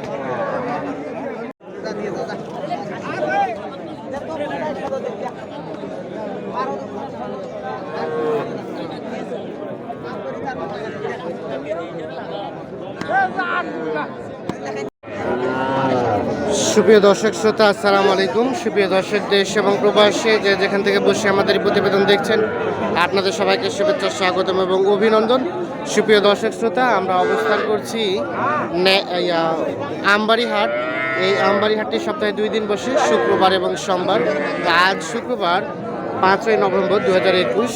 Yeah. সুপ্রিয় দর্শক শ্রোতা আসসালামু আলাইকুম। সুপ্রিয় দর্শক দেশ এবং প্রবাসে যে যেখান থেকে বসে আমাদের প্রতিবেদন দেখছেন আপনাদের সবাইকে শুভেচ্ছা স্বাগতম এবং অভিনন্দন। সুপ্রিয় দর্শক শ্রোতা আমরা অবস্থান করছি আমবাড়িহাট। এই, আমবাড়িহাটটি সপ্তাহে দুই দিন বসে শুক্রবার এবং সোমবার। আজ শুক্রবার পাঁচই নভেম্বর দু হাজার একুশ।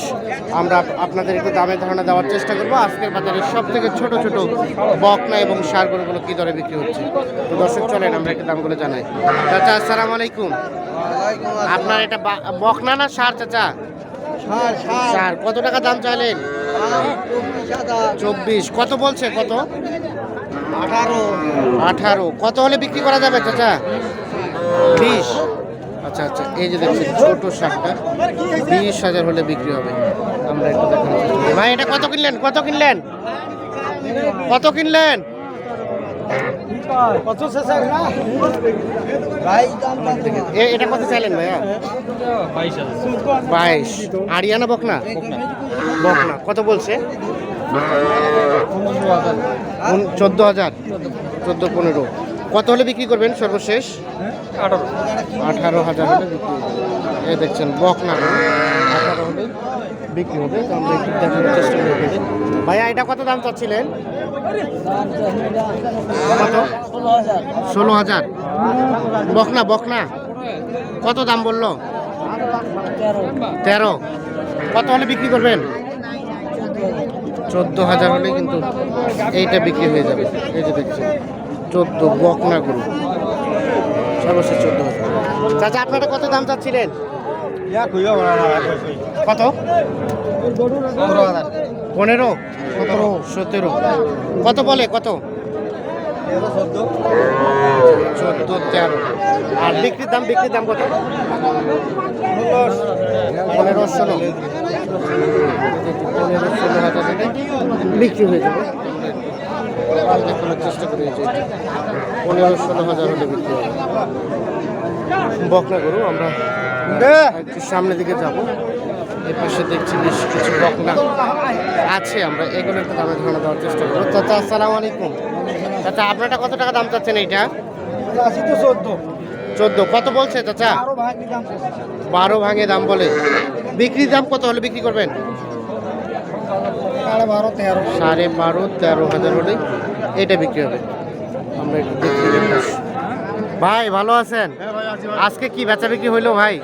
আমরা আপনাদের একটু দামের ধারণা দেওয়ার চেষ্টা করব। আজকের বাজারে সব থেকে ছোট ছোট বকনা এবং সার গরুগুলো কী দরে বিক্রি হচ্ছে? তো দর্শক চলেন আমরা একটু দামগুলো জানাই। চাচা আসসালামু আলাইকুম। আপনার এটা বকনা না সার চাচা? সার কত টাকা দাম চাইলেন? চব্বিশ কত বলছে? কত? আঠারো। আঠারো। কত হলে বিক্রি করা যাবে চাচা? বিশ। আচ্ছা আচ্ছা এই যে দেখছেন ছোট শাকটা বিশ হাজার হলে বিক্রি হবে। আমরা একটু দেখানোর চেষ্টা। ভাই এটা কত কিনলেন? কত কিনলেন? কত কিনলেন? এটা কত চাইলেন ভাইয়া? বাইশ। আরিয়ানা বকনা? বকনা। কত বলছে? চোদ্দ হাজার। চোদ্দ পনেরো। কত হলে বিক্রি করবেন সর্বশেষ? আঠারো। হাজার হলে বিক্রি। এই দেখছেন বকনা গরু, আঠারো হলে বিক্রি হবে। তো আমরা একটু দেখানোর চেষ্টা করি ভাইয়া এটা কত দাম চাচ্ছিলেন? কত? ষোলো হাজার। বকনা বকনা কত দাম বলল? তেরো। কত হলে বিক্রি করবেন? চোদ্দ হাজার হলে কিন্তু এইটা বিক্রি হয়ে যাবে। এই যে দেখছেন। চোদ্দ বকনা গরু। সর্বশেষ চোদ্দ হাজার চাচা আপনারা কত দাম চাচ্ছিলেন? কত? পনেরো সতেরো। সতেরো। কত বলে? কত? চোদ্দ তেরো। আর বিক্রির দাম বিক্রির দাম কত? পনেরো ষোলো। পনেরো ষোলো হাজার বিক্রি হয়ে যাবে। দেখানোর চেষ্টা করি যে পনেরো ষোলো হাজার হলে বিক্রি হবে। বকনা গরু আমরা একটু সামনের দিকে যাব। এই পাশে দেখছি বেশ কিছু বকনা আছে আমরা এগুলো একটু দামে ধারণা দেওয়ার চেষ্টা করব। চাচা আসসালামু আলাইকুম। চাচা আপনারটা কত টাকা দাম চাচ্ছেন এইটা? চোদ্দ। চোদ্দ। কত বলছে চাচা? আরও ভাঙি বারো ভাঙে দাম বলে। বিক্রির দাম কত হলে বিক্রি করবেন? সাড়ে বারো তেরো। সাড়ে বারো তেরো হাজার হলে এটা বিক্রি হবে। আমরা একটু দেখি। ভাই ভালো আছেন? আজকে কি বেচা বিক্রি হইল ভাই?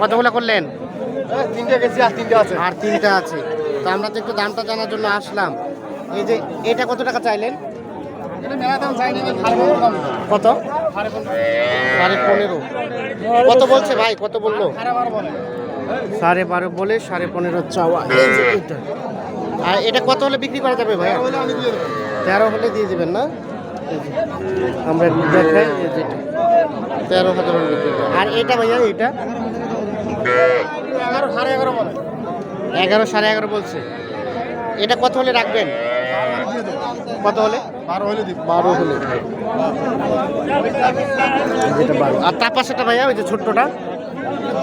কতগুলো করলেন? তিনটে গেছি আর তিনটে আছে। আর তিনটা আছে। তো আমরা তো একটু দামটা জানার জন্য আসলাম। এই যে এটা কত টাকা চাইলেন? কত? সাড়ে পনেরো। কত বলছে ভাই? কত বলল? সাড়ে বারো বলে। সাড়ে বারো বলে সাড়ে পনেরো চাওয়া। এটা। আর এটা কত হলে বিক্রি করা যাবে ভাই তেরো হলে দিয়ে দেবেন না? আমরা দেখাই। তেরো হাজার। আর এটা ভাইয়া এটা? এগারো সাড়ে এগারো বলে। এগারো সাড়ে এগারো বলছে। এটা কত হলে রাখবেন? কত হলে? বারো হলে। বারো হলে যেটা বারো আর তার পাশেটা ভাইয়া ওই যে ছোট্টটা?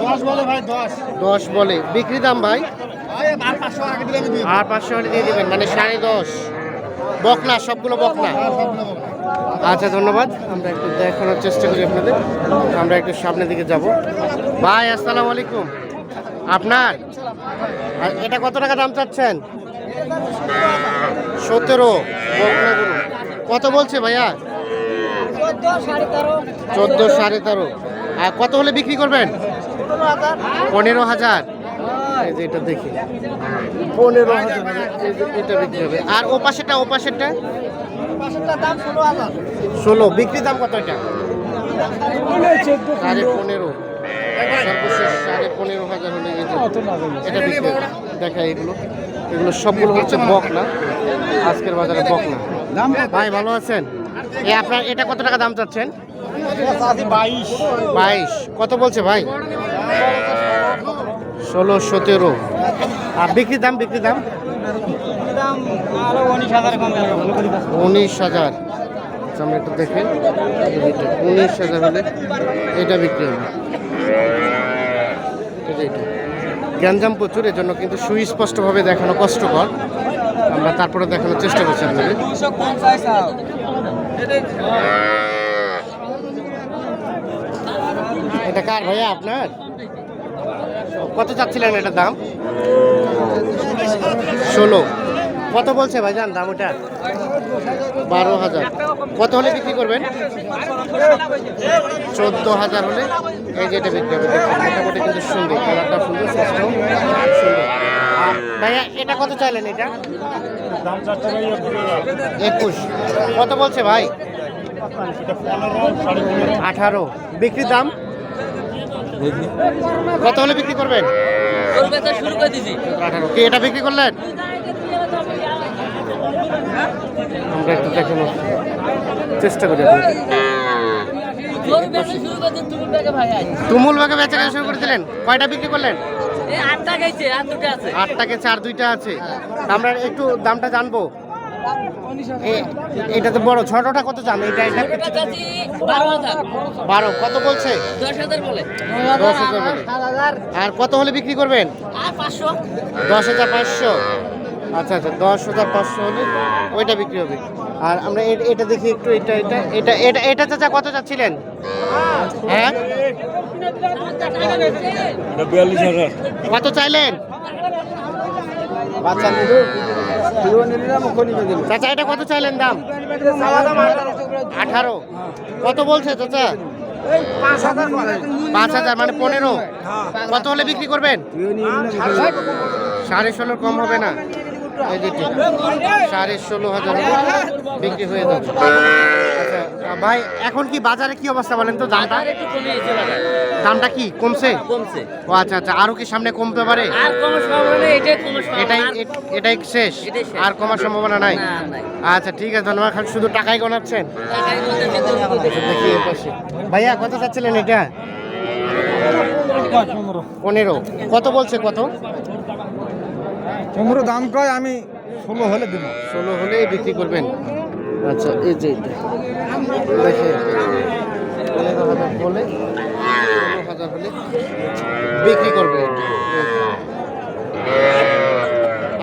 দশ বলে ভাই দশ। দশ বলে। বিক্রি দাম ভাই? আর পাঁচশো দিয়ে হলে দিবেন মানে সাড়ে দশ। বকনা সবগুলো বকনা? আচ্ছা ধন্যবাদ। আমরা একটু দেখানোর চেষ্টা করি আপনাদের। আমরা একটু সামনের দিকে যাব। ভাই আসসালামু আলাইকুম। আপনার? এটা কত টাকা দাম চাচ্ছেন? সতেরো। বকনা কত বলছে ভাইয়া? চোদ্দ সাড়ে তেরো। আর কত হলে বিক্রি করবেন? পনেরো হাজার। এই যে এটা দেখি। পনেরো হাজার এটা বিক্রি হবে। আর ও পাশেরটা ও পাশেরটা? ষোলো বিক্রি দাম কত এটা? সাড়ে পনেরো। সর্বশেষ সাড়ে পনেরো হাজার হলে এটা বিক্রি দেখা এগুলো। এগুলো সবগুলো হচ্ছে বকনা আজকের বাজারে বকনা ভাই ভালো আছেন? এ আপনার এটা কত টাকা দাম চাচ্ছেন? বাইশ। বাইশ। কত বলছে ভাই? ষোলো, সতেরো। আর বিক্রি দাম বিক্রি দাম? উনিশ হাজার। আচ্ছা আমরা একটু দেখেন। উনিশ হাজার হলে এটা বিক্রি হবে। গ্যাঞ্জাম প্রচুর, এজন্য কিন্তু সুস্পষ্টভাবে দেখানো কষ্টকর। আমরা তারপরে দেখানোর চেষ্টা করছি আপনাদের। এটা কার ভাইয়া, আপনার? কত চাচ্ছিলেন এটার দাম? ষোলো। কত বলছে ভাই ভাইজান দাম ওটা বারো হাজার। কত হলে বিক্রি করবেন? চোদ্দ হাজার হলে এই যে এটা বিক্রি হবে। মোটামুটি কিন্তু সুন্দর। কালারটা সুন্দর সুন্দর। ভাইয়া, এটা কত চাইলেন এটা? একুশ। কত বলছে ভাই? আঠারো। বিক্রির দাম? কত হলে বিক্রি করবেন? শুরু করে দিছি আঠারো। কি এটা বিক্রি করলেন? আমরা একটু দেখানোর চেষ্টা করি তুমুল ভাগে বেচা কেনা শুরু করেছিলেন। কয়টা বিক্রি করলেন? আটটা খাইছে আর দুটো আছে। আটটাকে চার দুইটা আছে। আমরা একটু দামটা জানব। এটা তো বড় ছোটটা কত জান এটা এটা বারো কত বলছে। আর কত হলে বিক্রি করবেন? দশ হাজার পাঁচশো। আচ্ছা আচ্ছা দশ হাজার পাঁচশো হলে ওইটা বিক্রি হবে। আর আমরা এটা দেখি একটু এটা এটা এটা এটা এটা চাচা কত চাচ্ছিলেন? হ্যাঁ? কত চাইলেন? বাচ্চা চাচা, এটা কত চাইলেন দাম? আঠারো। কত বলছে চাচা? পাঁচ হাজার মানে পনেরো। কত হলে বিক্রি করবেন? সাড়ে ষোলোর কম হবে না। সাড়ে ষোলো হাজার বিক্রি হয়ে যাবে। আচ্ছা ভাই, এখন কি বাজারে কি অবস্থা বলেন তো দামটা? একটু কমে দামটা কি? কমছে? কমছে। ও আচ্ছা আচ্ছা। আরও কি সামনে কমতে পারে? আর কমার সম্ভাবনা নেই এটাই কমার এটাই এটাই শেষ? আর কমার সম্ভাবনা নাই? আচ্ছা ঠিক আছে ধন্যবাদ খালি শুধু টাকাই পাশে। ভাইয়া কত চাচ্ছিলেন এটা? পনেরো। কত বলছে কত? পনেরো দাম কয় আমি ষোলো হলে দেবো। ষোলো হলে বিক্রি করবেন। আচ্ছা এই যে এটা। দেখে বলে। ষোলো হাজার হলে বিক্রি করবে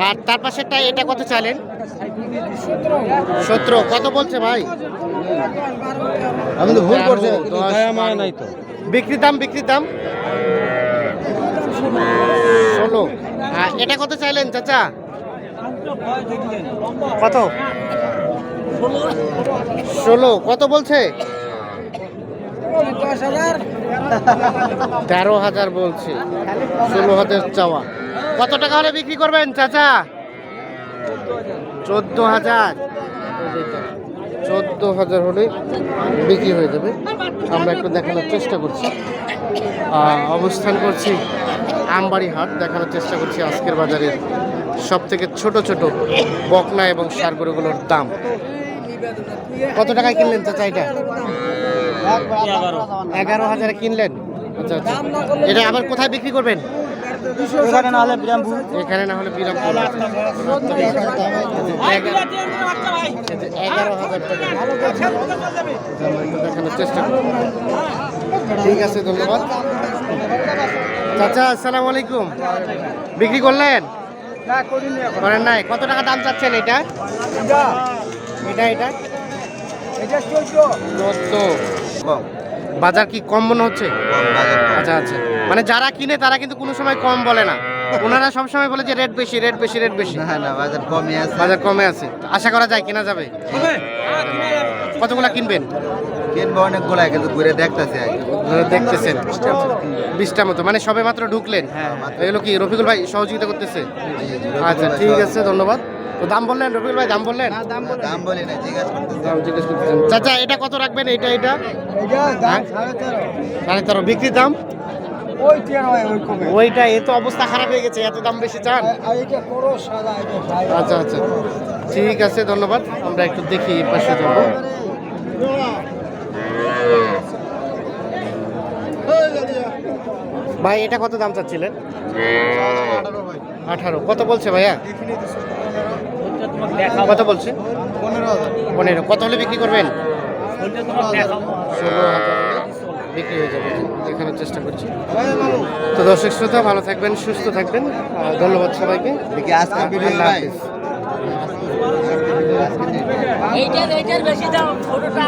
আর তার পাশেরটা এটা কত চাইলেন? সতেরো। কত বলছে ভাই? আমি তো ভুল করছি। নাই তো। বিক্রি দাম বিক্রি দাম? ষোলো। আর এটা কত চাইলেন চাচা? কত? ষোলো। কত বলছে? তেরো হাজার বলছি। ষোলো হাজার চাওয়া। কত টাকা হলে বিক্রি করবেন, চাচা? চোদ্দ হাজার। চোদ্দ হাজার হলে বিক্রি হয়ে যাবে। আমরা একটু দেখানোর চেষ্টা করছি। অবস্থান করছি আমবাড়ি হাট। দেখানোর চেষ্টা করছি আজকের বাজারের সব থেকে ছোট ছোট বকনা এবং সার গরুগুলোর দাম। কত টাকায় কিনলেন, চাচা এটা? এগারো। হাজারে কিনলেন? আচ্ছা আচ্ছা। এটা আবার কোথায় বিক্রি করবেন? এখানে না হলে বিরামপুর। এখানে না হলে বিরামপুর এগারো- হাজার টাকা। দেখানোর চেষ্টা ঠিক আছে ধন্যবাদ। চাচা আসসালামু আলাইকুম। বিক্রি করলেন? না করেন নাই। কত টাকা দাম চাচ্ছেন এটা? এটা এটা? বাজার কি কম মনে হচ্ছে? আচ্ছা আচ্ছা। মানে যারা কিনে তারা কিন্তু কোনো সময় কম বলে না। ওনারা সবসময় বলে যে রেট বেশি রেট বেশি রেট বেশি। না না বাজার কমে আছে। বাজার কমে আছে। আশা করা যায় কেনা যাবে? কতগুলা কিনবেন? কিনবো অনেক গোলায় কিন্তু ঘুরে দেখতেছে দেখতেছেন। বিশটা মতো। মানে সবে মাত্র ঢুকলেন? এগুলো কি রফিকুল ভাই সহযোগিতা করতেছে? আচ্ছা ঠিক আছে ধন্যবাদ। তো দাম বললেন রফিকুল ভাই দাম বললেন? দাম বলি না দাম জিজ্ঞেস করতেছেন। চাচা এটা কত রাখবেন এটা এটা এটা হ্যাঁ? সাড়ে তেরো। বিক্রির দাম? ওই ওই ওইটা এ তো অবস্থা খারাপ হয়ে গেছে এত দাম বেশি চান? আর এটা করো সাদা এটা সাদা। আচ্ছা আচ্ছা। ঠিক আছে ধন্যবাদ। আমরা একটু দেখি এই পাশে যাব। ভাই এটা কত দাম চাচ্ছিলেন? আঠারো। কত বলছে ভাইয়া? কত বলছে? পনেরো কত হলে বিক্রি করবেন? ষোলো বিক্রি হয়ে যাবে। দেখানোর চেষ্টা করছি। তো দর্শক শ্রোতা ভালো থাকবেন সুস্থ থাকবেন। ধন্যবাদ সবাইকে। এইটার এইটার বেশি দাম ছোটটা